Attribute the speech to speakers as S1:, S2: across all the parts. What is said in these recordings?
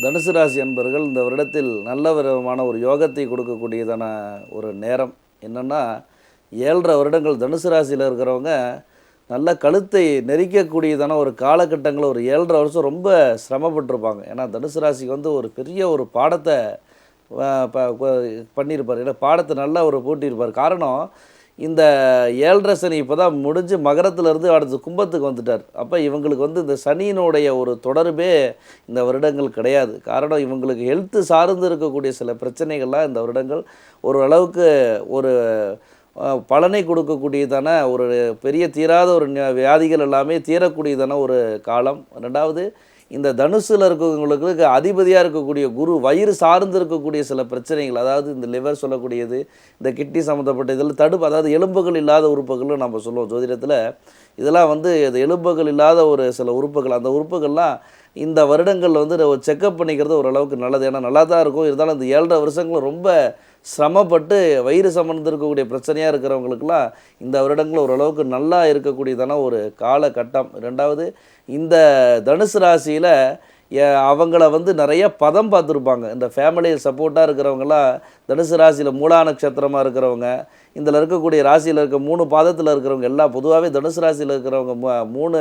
S1: தனுசு ராசி அன்பர்கள் இந்த வருடத்தில் நல்ல விதமான ஒரு யோகத்தை கொடுக்கக்கூடியதான ஒரு நேரம். என்னென்னா ஏழரை வருடங்கள் தனுசு ராசியில் இருக்கிறவங்க நல்ல கழுத்தை நெரிக்கக்கூடியதான ஒரு காலகட்டங்களில் ஒரு ஏழரை வருஷம் ரொம்ப சிரமப்பட்டிருப்பாங்க. ஏன்னா தனுசு ராசிக்கு வந்து ஒரு பெரிய ஒரு பாடத்தை ப- ப- பண்ணியிருப்பார். ஏன்னா பாடத்தை நல்லா ஒரு பூட்டியிருப்பார் காரணம் இந்த ஏழரை சனி இப்போ தான் முடிஞ்சு மகரத்துலேருந்து அடுத்து கும்பத்துக்கு வந்துட்டார். அப்போ இவங்களுக்கு வந்து இந்த சனியினுடைய ஒரு தொடர்பே இந்த வருடங்கள் கிடையாது. காரணம் இவங்களுக்கு ஹெல்த்து சார்ந்து இருக்கக்கூடிய சில பிரச்சனைகள்லாம் இந்த வருடங்கள் ஒரு அளவுக்கு ஒரு பலனை கொடுக்கக்கூடியதான ஒரு பெரிய தீராத ஒரு வியாதிகள் எல்லாமே தீரக்கூடியதான ஒரு காலம். ரெண்டாவது இந்த தனுசில் இருக்கிறவங்களுக்கு அதிபதியாக இருக்கக்கூடிய குரு வயிறு சார்ந்து இருக்கக்கூடிய சில பிரச்சனைகள் அதாவது இந்த லிவர் சொல்லக்கூடியது இந்த கிட்னி சம்மந்தப்பட்ட இதில் தடுப்பு அதாவது எலும்புகள் இல்லாத உறுப்புகள்னு நம்ம சொல்லுவோம் ஜோதிடத்தில். இதெல்லாம் வந்து இது எலும்புகள் இல்லாத ஒரு சில உறுப்புகள் அந்த உறுப்புகள்லாம் இந்த வருடங்களில் வந்து ஒரு செக்கப் பண்ணிக்கிறது ஓரளவுக்கு நல்லது. ஏன்னா நல்லா தான் இருக்கும். இருந்தாலும் இந்த ஏழரை வருஷங்களும் ரொம்ப சிரமப்பட்டு வயிறு சம்மந்தம் இருக்கக்கூடிய பிரச்சனையாக இருக்கிறவங்களுக்குலாம் இந்த வருடங்களில் ஓரளவுக்கு நல்லா இருக்கக்கூடியதான ஒரு காலகட்டம். ரெண்டாவது இந்த தனுசு ராசியில் அவங்கள வந்து நிறைய பதம் பார்த்துருப்பாங்க. இந்த ஃபேமிலியில் சப்போர்ட்டாக இருக்கிறவங்களாம் தனுசு ராசியில் மூலா நட்சத்திரமாக இருக்கிறவங்க இதில் இருக்கக்கூடிய ராசியில் இருக்க மூணு பாதத்தில் இருக்கிறவங்க எல்லாம் பொதுவாகவே தனுசு ராசியில் இருக்கிறவங்க மூணு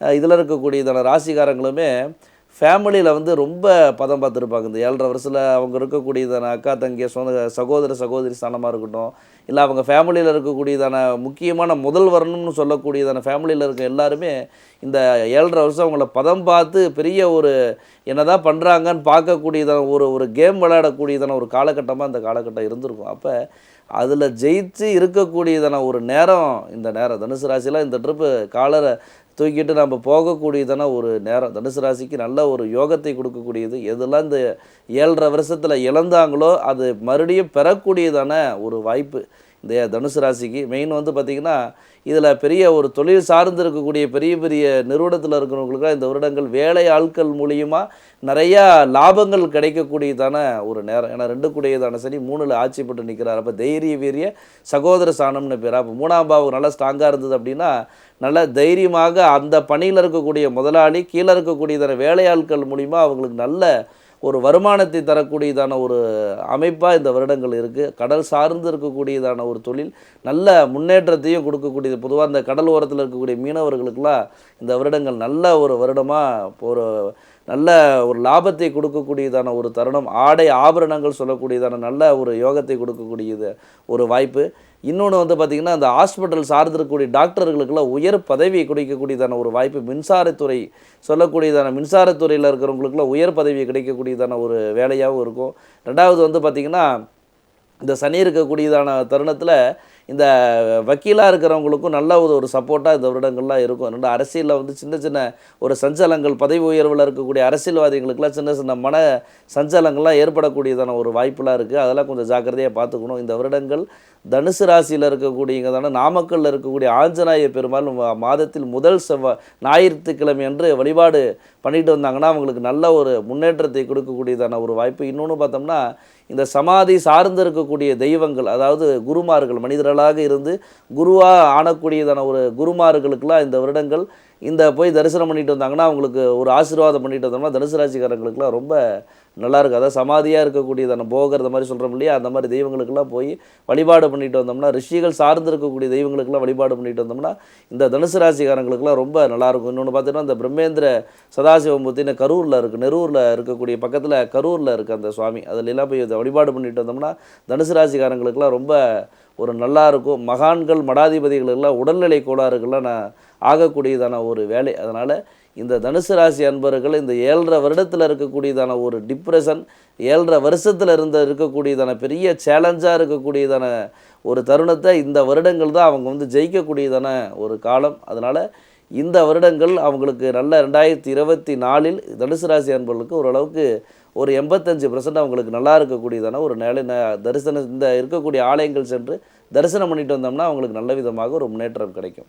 S1: இதில் இருக்கக்கூடியதான ராசிக்காரங்களுமே ஃபேமிலியில் வந்து ரொம்ப பதம் பார்த்துருப்பாங்க. இந்த ஏழரை வருஷத்தில் அவங்க இருக்கக்கூடியதான அக்கா தங்கிய சொந்த சகோதர சகோதரி ஸ்தானமாக இருக்கட்டும் இல்லை அவங்க ஃபேமிலியில் இருக்கக்கூடியதான முக்கியமான முதல் வரணும்னு சொல்லக்கூடியதான ஃபேமிலியில் இருக்க எல்லாருமே இந்த ஏழரை வருஷம் அவங்கள பதம் பார்த்து பெரிய ஒரு என்னதான் பண்ணுறாங்கன்னு பார்க்கக்கூடியதான ஒரு ஒரு கேம் விளையாடக்கூடியதான ஒரு காலகட்டமாக அந்த காலகட்டம் இருந்திருக்கும். அப்போ அதில் ஜெயிச்சு இருக்கக்கூடியதான ஒரு நேரம் இந்த நேரம். தனுசு ராசியில் இந்த ட்ரிப்பு காலரை தூக்கிட்டு நம்ம போகக்கூடியதான ஒரு நேரம். தனுசு ராசிக்கு நல்ல ஒரு யோகத்தை கொடுக்கக்கூடியது. எதெல்லாம் இந்த ஏழரை வருஷத்தில் இழந்தாங்களோ அது மறுபடியும் பெறக்கூடியதான ஒரு வாய்ப்பு. இந்த தனுசு ராசிக்கு மெயின் வந்து பார்த்திங்கன்னா இதில் பெரிய ஒரு தொழில் சார்ந்து இருக்கக்கூடிய பெரிய பெரிய நிறுவனத்தில் இருக்கிறவங்களுக்கு இந்த வருடங்கள் வேலை ஆட்கள் மூலியமாக நிறையா லாபங்கள் கிடைக்கக்கூடியதான ஒரு நேரம். ஏன்னா ரெண்டு கூடியதான சரி மூணில் ஆட்சி போட்டு நிற்கிறார் அப்போ தைரிய வீரிய சகோதர சாணம்னு பேர். அப்போ மூணாம் பாவம் நல்லா ஸ்ட்ராங்காக இருந்தது அப்படின்னா நல்ல தைரியமாக அந்த பணியில் இருக்கக்கூடிய முதலாளி கீழே இருக்கக்கூடியதான வேலையாட்கள் மூலிமா அவங்களுக்கு நல்ல ஒரு வருமானத்தை தரக்கூடியதான ஒரு அமைப்பாக இந்த வருடங்கள் இருக்குது கடல் சார்ந்து இருக்கக்கூடியதான ஒரு தொழில் நல்ல முன்னேற்றத்தையும் கொடுக்கக்கூடியது. பொதுவாக இந்த கடல் ஓரத்தில் இருக்கக்கூடிய மீனவர்களுக்கெல்லாம் இந்த வருடங்கள் நல்ல ஒரு வருடமாக ஒரு நல்ல ஒரு லாபத்தை கொடுக்கக்கூடியதான ஒரு தருணம். ஆடை ஆபரணங்கள் சொல்லக்கூடியதான நல்ல ஒரு யோகத்தை கொடுக்கக்கூடியது ஒரு வாய்ப்பு. இன்னொன்று வந்து பார்த்திங்கன்னா அந்த ஹாஸ்பிட்டல் சார்ந்திருக்கக்கூடிய டாக்டர்களுக்கெல்லாம் உயர் பதவியை கிடைக்கக்கூடியதான ஒரு வாய்ப்பு மின்சாரத்துறை சொல்லக்கூடியதான மின்சாரத்துறையில் இருக்கிறவங்களுக்குலாம் உயர் பதவி கிடைக்கக்கூடியதான ஒரு வேலையாகவும் இருக்கும். ரெண்டாவது வந்து பார்த்திங்கன்னா இந்த சனி இருக்கக்கூடியதான தருணத்தில் இந்த வக்கீலாக இருக்கிறவங்களுக்கும் நல்ல ஒரு ஒரு சப்போர்ட்டாக இந்த வருடங்கள்லாம் இருக்கும். ரெண்டு அரசியலில் வந்து சின்ன சின்ன ஒரு சஞ்சலங்கள் பதவி உயர்வில் இருக்கக்கூடிய அரசியல்வாதிகளுக்கெல்லாம் சின்ன சின்ன மன சஞ்சலங்கள்லாம் ஏற்படக்கூடியதான ஒரு வாய்ப்புலாம் இருக்குது அதெல்லாம் கொஞ்சம் ஜாக்கிரதையாக பார்த்துக்கணும். இந்த வருடங்கள் தனுசு ராசியில் இருக்கக்கூடியதான நாமக்கல்லில் இருக்கக்கூடிய ஆஞ்சநாய பெருமாள் மாதத்தில் முதல் செவ்வாய் ஞாயிற்றுக்கிழமை அன்று வழிபாடு பண்ணிட்டு வந்தாங்கன்னா அவங்களுக்கு நல்ல ஒரு முன்னேற்றத்தை கொடுக்கக்கூடியதான ஒரு வாய்ப்பு. இன்னொன்று பார்த்தோம்னா இந்த சமாதி சார்ந்து இருக்கக்கூடிய தெய்வங்கள் அதாவது குருமார்கள் மனிதர்களாக இருந்து குருவாக ஆனக்கூடியதான ஒரு குருமார்களுக்கெல்லாம் இந்த வருடங்கள் இந்த போய் தரிசனம் பண்ணிட்டு வந்தாங்கன்னா அவங்களுக்கு ஒரு ஆசீர்வாதம் பண்ணிட்டு வந்தோம்னா தனுசு ராசிக்காரங்களுக்குலாம் ரொம்ப நல்லா இருக்கும். அதாவது சமாதியாக இருக்கக்கூடியதான போகர் இந்த மாதிரி சொல்கிறோம் இல்லையா? அந்த மாதிரி தெய்வங்களுக்கெல்லாம் போய் வழிபாடு பண்ணிட்டு வந்தோம்னா ரிஷிகள் சார்ந்து இருக்கக்கூடிய தெய்வங்களுக்கெல்லாம் வழிபாடு பண்ணிட்டு வந்தோம்னா இந்த தனுசு ராசிக்காரங்களுக்குலாம் ரொம்ப நல்லாயிருக்கும் இன்னொன்று பார்த்தீங்கன்னா இந்த பிரம்மேந்திர சதாசிவமூர்த்தின்னு கரூரில் இருக்குது நெரூரில் இருக்கக்கூடிய பக்கத்தில் கரூரில் இருக்குது அந்த சுவாமி. அதில் எல்லாம் போய் இதை வழிபாடு பண்ணிட்டு வந்தோம்னா தனுசு ராசிக்காரங்களுக்குலாம் ரொம்ப ஒரு நல்லா இருக்கும். மகான்கள் மடாதிபதிகளுக்கெல்லாம் உடல்நிலை கோளாறுகள்லாம் நான் ஆகக்கூடியதான ஒரு வேலை. அதனால் இந்த தனுசு ராசி அன்பர்கள் இந்த ஏழரை வருடத்தில் இருக்கக்கூடியதான ஒரு டிப்ரெஷன் ஏழரை வருஷத்தில் இருந்த இருக்கக்கூடியதான பெரிய சேலஞ்சாக இருக்கக்கூடியதான ஒரு தருணத்தை இந்த வருடங்கள் தான் அவங்க வந்து ஜெயிக்கக்கூடியதான ஒரு காலம். அதனால் இந்த வருடங்கள் அவங்களுக்கு நல்ல ரெண்டாயிரத்தி இருபத்தி நாலில் தனுசு ராசி அன்பர்களுக்கு ஓரளவுக்கு ஒரு எண்பத்தஞ்சு பர்சன்ட் அவங்களுக்கு நல்லா இருக்கக்கூடியதான ஒரு நிலை ந- தரிசனம் இந்த இருக்கக்கூடிய ஆலயங்கள் சென்று தரிசனம் பண்ணிட்டு வந்தோம்னா அவங்களுக்கு நல்ல விதமாக ஒரு முன்னேற்றம் கிடைக்கும்.